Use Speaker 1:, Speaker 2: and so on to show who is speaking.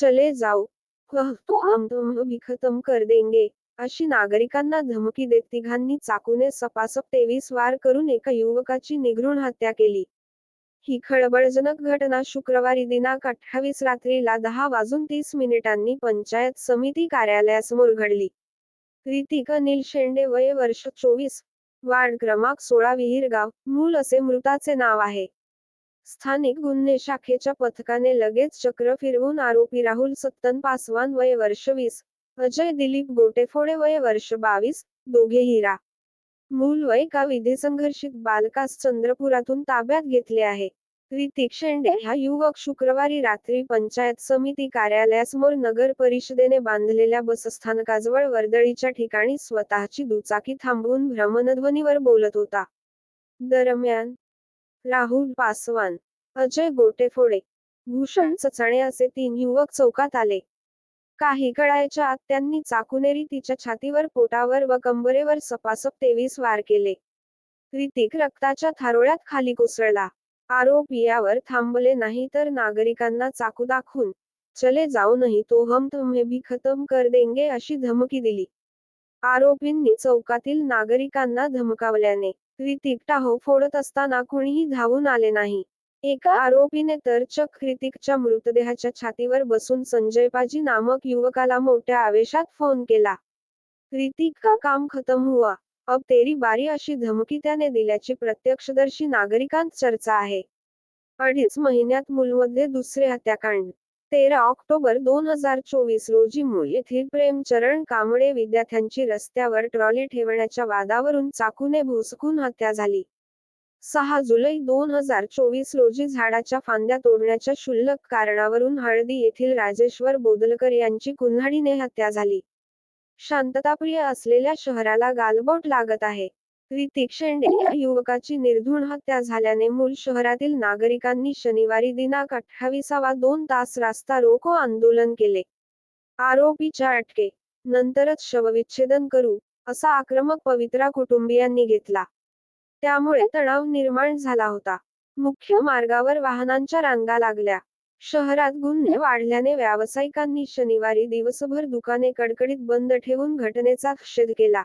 Speaker 1: चले जाओ तो हम तुम भी खतम कर देंगे. अशी नागरिकांना धमकी देत तिघांनी चाकूने सपासप तेवीस वार करून एका युवकाची निघृण हत्या केली. ही खळबळजनक घटना शुक्रवारी दिनांक अठ्ठावीस रात्रीला दहा वाजून तीस मिनिटांनी पंचायत समिती कार्यालयासमोर घडली. ऋतिक अनिल शेंडे वय वर्ष चोवीस वार्ड क्रमांक सोळा विहीरगाव मूल असे मृताचे नाव आहे. स्थानिक गुन्हे शाखेच्या पथकाने लगेच चक्र फिरवून आरोपी राहुल सत्तन पासवान वय वर्ष वीस अजय दिलीप गोटेफोडे वय वर्ष बावीस दोघे हिरा मूल वय का विधी संघर्षित बालकास चंद्रपुरातून ताब्यात घेतले आहे. ऋतिक शेंडे हा युवक शुक्रवारी रात्री पंचायत समिती कार्यालयासमोर नगर परिषदेने बांधलेल्या बसस्थानकाजवळ वर्दळीच्या ठिकाणी स्वतःची दुचाकी थांबवून भ्रमणध्वनीवर बोलत होता. दरम्यान राहुल पासवान अजय गोटेफोडे भूषण सचणे असे तीन युवक चौकात आले. काही कळायच्या आत त्यांनी चाकुनेरी तिच्या छातीवर पोटावर व कंबरेवर सपासप तेवीस वार केले. ऋतिक रक्ताच्या थारोळ्यात खाली कोसळला. आरोपी यावर थांबले नाही तर नागरिकांना चाकू दाखवून चले जाऊ नाही तो हम तुम्हे भी खतम कर देंगे अशी धमकी दिली. आरोपींनी चौकातील नागरिकांना धमकावल्याने ऋतिक टाहो फोडत असताना कुणीही धावून आले नाही. एका आरोपीने तर चक ऋतिकच्या मृतदेहाच्या छातीवर बसून संजय पाजी नामक युवकाला मोठ्या आवेशात फोन केला. ऋतिक का काम खतम हुआ. अब तेरी बारी अशी धमकी त्याने दिल्याची प्रत्यक्षदर्शी नागरिकांत चर्चा आहे. अडीच महिन्यात मूलमध्ये दुसरे हत्याकांड. तेरा ऑक्टोबर दोन हजार चोवीस रोजी मूळ येथील प्रेमचरण कांबळे विद्यार्थ्यांची रस्त्यावर ट्रॉली ठेवण्याच्या वादावरून चाकूने भुसकून हत्या झाली. सहा जुलै दोन हजार चोवीस रोजी झाडाच्या फांद्या तोडण्याच्या क्षुल्लक कारणावरून हळदी येथील राजेश्वर बोदलकर यांची कुन्हाडीने हत्या झाली. शांतताप्रिय असलेल्या शहराला गालबोट लागत आहे. ऋतिक शेंडे या युवकाची निर्धुण हत्या झाल्याने मूल शहरातील नागरिकांनी शनिवारी दिनांक अठ्ठावीसावा दोन तास रास्ता रोको आंदोलन केले. आरोपीच्या अटके. नंतरच शवविच्छेदन करू असा आक्रमक पवित्रा कुटुंबियांनी घेतला. त्यामुळे तणाव निर्माण झाला होता. मुख्य मार्गावर वाहनांच्या रांगा लागल्या. शहरात गुन्हे वाढल्याने व्यावसायिकांनी शनिवारी दिवसभर दुकाने कडकडीत बंद ठेवून घटनेचा निषेध केला.